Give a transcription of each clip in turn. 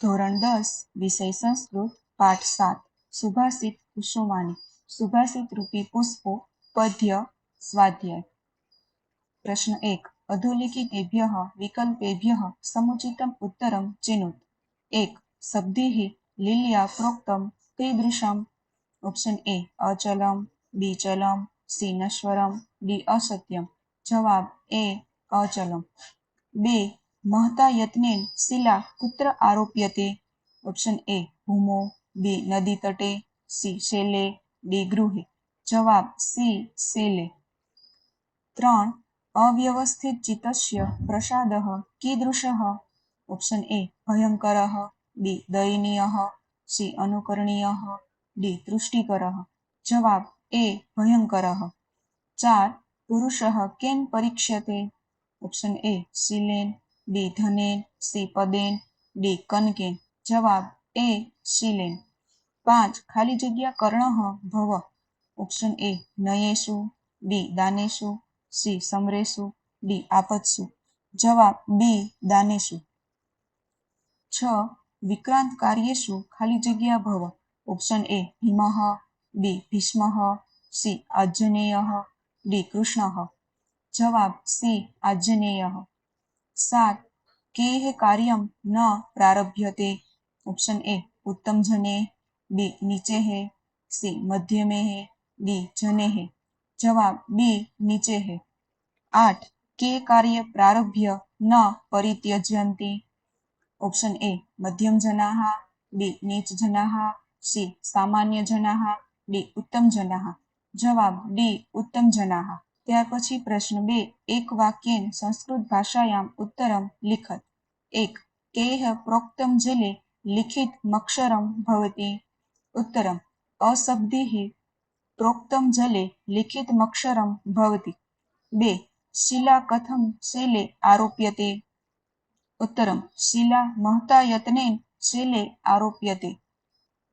ધોરણ દસ, વિષય સંસ્કૃત, પાઠ સાત. સુભાષિત કુસુમાની સુભાષિત રૂપી પુષ્પો, પદ્ય, સ્વાધ્યાય. પ્રશ્ન એક. અધોલિખિતેભ્યઃ વિકલ્પેભ્ય સમુચિતમ ઉત્તરમ ચિનુત. એક. શબ્દિઃ લીલ્યા પ્રોક્તમ કીદૃશમ ઓપ્શન એ. અચલમ બી ચલમ સી નશ્વરમ ડી અસત્યમ. જવાબ એ. અચલમ. બે. મહતા યત્નેન શિલા પુત્ર આરોપ્યતે ઓપ્શન એ, ભૂમો. બી, નદી તટે. સી, શેલે. ડી, ગૃહે. જવાબ સી, શેલે. ત્રણ, અવ્યવસ્થિત ચિતસ્ય પ્રસાદ કીદૃશ. ઓપ્શન એ, ભયંકર. બી, દયનીય. સી, અનુકરણીય. ડી, તૃષ્ટિકર. જવાબ એ, ભયંકર. ચાર, પુરુષ કેન પરીક્ષ્યતે? ઓપ્શન એ, શિલેન. બી ધનેન સી પદેન ડી કનકેન જવાબ એ શિલેન પાંચ, ખાલી જગ્યા કર્ણ ભવ. ઓપ્શન એ નયેશુ, બી દાનેશુ, સી સમરેશુ, ડી આપતશુ જવાબ બી દાનેશુ. છ, વિક્રાંત કાર્યેશુ, ખાલી જગ્યા ભવ. Option A him B Bhishma, C Anjaneya, D Krishna. જવાબ સી આંજનેય. સાત કેહ કાર્યમ ન પ્રારભ્યતે ઓપ્શન એ ઉત્તમ જને બી નીચે હે સી મધ્યમે હે ડી જને હે જવાબ બી નીચે હે આઠ કે કાર્ય પ્રારભ્ય ન પરિત્યજ્યંતી ઓપ્શન એ મધ્યમ જનાહ બી નીચ જનાહ સી સામાન્ય જનાહ ડી ઉત્તમ જનાહ જવાબ ડી ઉત્તમ જનાહ ત્યાર પછી પ્રશ્ન બે, એક વાક્યેન સંસ્કૃત ભાષાયામ ઉત્તરમ લિખત. એક, કેહ પ્રોક્તમ જલે લિખિત મક્ષરમ ભવતી. ઉત્તરમ અશબ્દિ પ્રોક્તમ જલે લિખિત મક્ષરમ ભવતી. બે, શિલા કથમ શેલે આરોપ્યતે. ઉત્તરમ, શિલા મહતા યત્નેન શેલે આરોપ્યતે.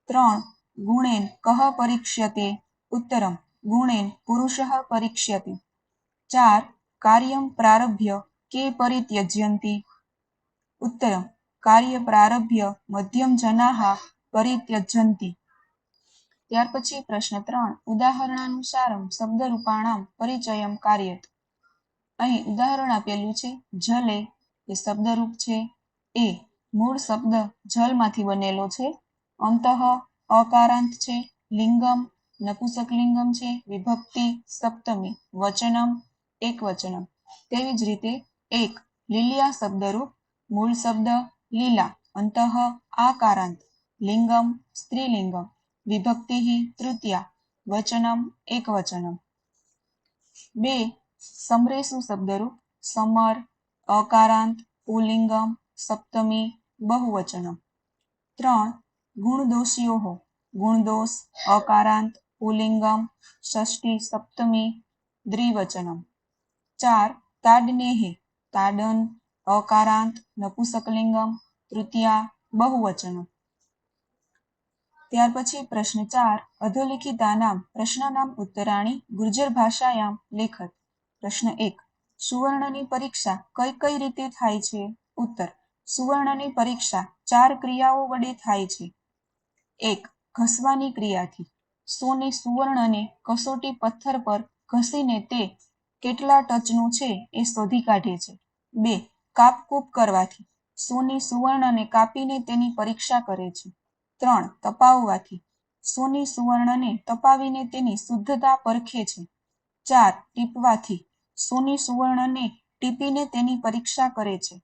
ત્રણ, ગુણેન કહ પરીક્ષ્યતે. ઉત્તરમ ગુણેન પુરુષः પરીક્ષ્યતે ચાર કાર્યમ પ્રારભ્ય કે પરિત્યજ્યંતિ ઉત્તરમ કાર્ય પ્રારભ્ય મધ્યમ જનાહા પરિત્યજ્યંતિ ત્યાર પછી પ્રશ્ન ત્રણ, ઉદાહરણાનુસારમ શબ્દરૂપાણામ પરિચયમ કાર્યત। અહીં ઉદાહરણ આપેલું છે, જલે, એ શબ્દરૂપ છે, એ મૂળ શબ્દ જલમાંથી બનેલો છે, અંતઃ અકારાંત છે, લિંગમ નપુસક લિંગમ છે, વિભક્તિ, સપ્તમી, વચનમ એક વચનમ તેવી જ રીતે એક લીલિયા શબ્દરૂપ મૂળ શબ્દ લીલા, અંતઃ આકારાંત, લિંગમ, સ્ત્રીલિંગમ વિભક્તિ તૃતીયા, વચનમ એક વચનમ બે સમરેશુ શબ્દરૂપ સમર, અકારાંત, પુલિંગમ, સપ્તમી, બહુવચનમ. ત્રણ ગુણદોષીઓ ગુણદોષ, અકારાંત પુલિંગમ, ષષ્ઠી, સપ્તમી, દ્વિવચનમ. ચાર, તાડનેહે, તાડન, અકારાંત, નપુસકલિંગમ, તૃતીયા, બહુવચનમ. ત્યાર પછી પ્રશ્ન ચાર, અધોલિખિતાનામ, પ્રશ્નનામ ઉત્તરાણી, ગુર્જર ભાષાયામ, લેખત. પ્રશ્ન એક, સુવર્ણની પરીક્ષા કઈ કઈ રીતે થાય છે? ઉત્તર, સુવર્ણની પરીક્ષા ચાર ક્રિયાઓ વડે થાય છે. એક, ઘસવાની ક્રિયાથી. સોની સુવર્ણને કસોટી પથ્થર પર ઘસીને તે કેટલા ટચનું છે એ શોધી કાઢે છે. બે, કાપકૂપ કરવાથી. સોની સુવર્ણને કાપીને તેની પરીક્ષા કરે છે. ત્રણ, તપાવવાથી. સોની સુવર્ણને તપાવીને તેની શુદ્ધતા પરખે છે. ચાર, ટીપવાથી. સોની સુવર્ણને ટીપીને તેની પરીક્ષા કરે છે.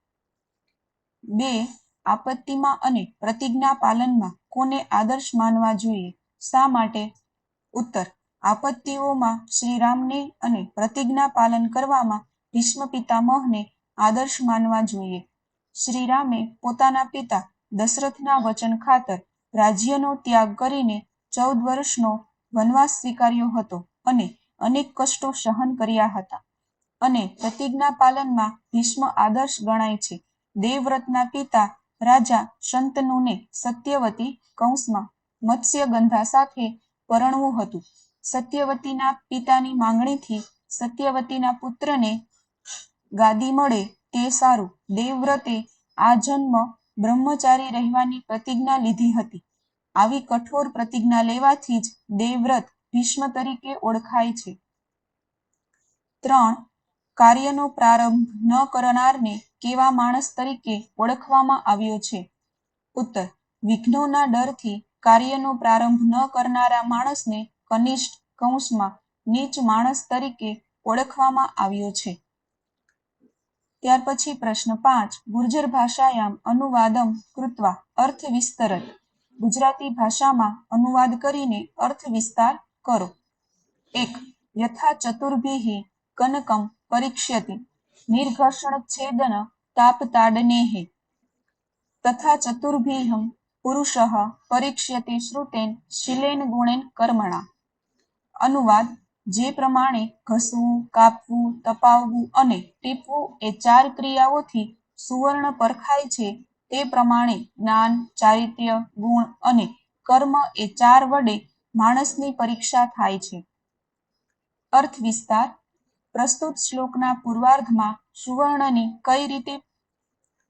બે, આપત્તિમાં અને પ્રતિજ્ઞા પાલનમાં કોને આદર્શ માનવા જોઈએ? શા માટે? ઉત્તર. આપત્તિઓમાં શ્રીરામને અને પ્રતિજ્ઞા પાલન કરવામાં ભીષ્મ પિતામહને આદર્શ માનવા જોઈએ. શ્રીરામે પોતાના પિતા દશરથના વચન ખાતર રાજ્યનો ત્યાગ કરીને ચૌદ વર્ષનો વનવાસ સ્વીકાર્યો હતો અને અનેક કષ્ટો સહન કર્યા હતા અને પ્રતિજ્ઞા પાલનમાં ભીષ્મ આદર્શ ગણાય છે. દેવવ્રતના પિતા રાજા શંતનુને સત્યવતી કૌંસમાં મત્સ્યગંધા સાથે પરણવું હતું. સત્યવતીના પિતાની માંગણીથી સત્યવતીના પુત્રને ગાદી મળે તે સારું. દેવવ્રતે આ જન્મ બ્રહ્મચારી રહેવાની પ્રતિજ્ઞા લીધી હતી. આવી કઠોર પ્રતિજ્ઞા લેવાથી જ દેવવ્રત ભીષ્મ તરીકે ઓળખાય છે. ત્રણ, કાર્યનો પ્રારંભ ન કરનારને કેવા માણસ તરીકે ઓળખવામાં આવ્યો છે? ઉત્તર, વિઘ્નોના ડરથી કાર્યનો પ્રારંભ ન કરનારા માણસને કનિષ્ઠ કૌંસમાં નીચ માણસ તરીકે ઓળખવામાં આવ્યો છે. ત્યાર પછી પ્રશ્ન પાંચ, ગુર્જર ભાષાયામ અનુવાદમ કૃત્વા, અર્થ વિસ્તરત. ગુજરાતી ભાષામાં અનુવાદ કરીને અર્થ વિસ્તાર કરો. એક, યથા ચતુર્ભિહિ કનકમ પરીક્ષ્યતિ, નિર્ઘર્ષણ છેદન તાપતાડનેહ તથા ચતુર્ભિઃ પુરુષઃ પરીક્ષ્યતિ શ્રુતેન શિલેન ગુણેન કર્મણા। અનુવાદ, જે પ્રમાણે ઘસવું, કાપવું, તપાવવું અને ટીપવું એ ચાર ક્રિયાઓથી સુવર્ણ પરખાય છે, તે પ્રમાણે જ્ઞાન, ચારિત્ર્ય, ગુણ અને કર્મ એ ચાર વડે માણસની પરીક્ષા થાય છે। અર્થ વિસ્તાર, પ્રસ્તુત શ્લોકના પૂર્વાર્ધમાં સુવર્ણની કઈ રીતે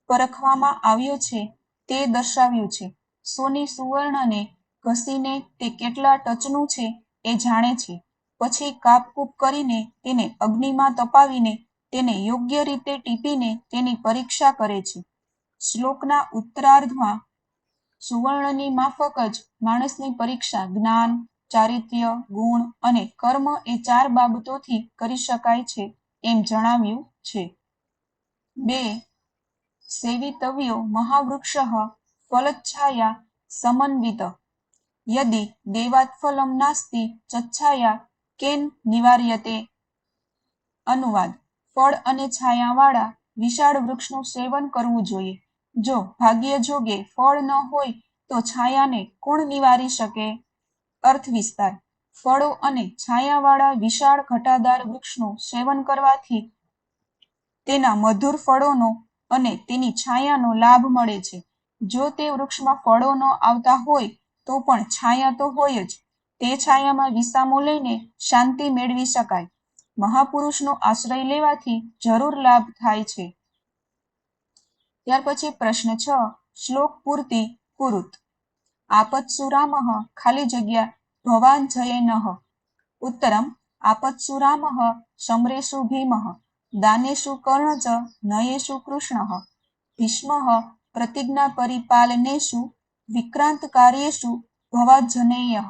પરખવામાં આવ્યો છે તે દર્શાવ્યું છે। સોની સુવર્ણને ઘસીને તે કેટલા ટચનું છે એ જાણે છે. પછી કાપકૂપ કરીને તેને અગ્નિમાં તપાવીને તેને યોગ્ય રીતે ટીપીને તેની પરીક્ષા કરે છે. શ્લોકના ઉત્તરાર્ધમાં સુવર્ણની માફક જ માણસની પરીક્ષા જ્ઞાન, ચારિત્ર્ય, ગુણ અને કર્મ એ ચાર બાબતોથી કરી શકાય છે એમ જણાવ્યું છે. બે. સેવિતવ્યો મહાવૃક્ષ સમન્વિત. યદિ દેવાત ફલમ નાસ્તિ ચચ્છાયા કેન નિવાર્યતે. અનુવાદ. ફળ અને છાયાવાળા વિશાળ વૃક્ષનું સેવન કરવું જોઈએ. જો ભાગ્ય જોગે ફળ ન હોય તો છાયાને કોણ નિવારી શકે? અર્થ વિસ્તાર ફળો અને છાયાવાળા વિશાળ ઘટાદાર વૃક્ષનું સેવન કરવાથી તેના મધુર ફળોનો અને તેની છાયાનો લાભ મળે છે. જો તે વૃક્ષમાં ફળો ન આવતા હોય, તો પણ છાયા તો હોય જ. તે છાયામાં વિસામો લઈને શાંતિ મેળવી શકાય. મહાપુરુષનો આશ્રય લેવાથી જરૂર લાભ થાય છે. ત્યાર પછી પ્રશ્ન છ, શ્લોક પૂર્તિ પુરુત આપત્સુરામ ખાલી જગ્યા ભવાન જયેનઃ ઉત્તરમ, આપત્સુરામ સમરેશુ ભીમ. દાનેશુ કર્ણ ચ નયેશુ કૃષ્ણ. ભીષ્મ પ્રતિજ્ઞા પરિપાલનેશુ વિક્રાંત કાર્યેશુ ભવાજનેય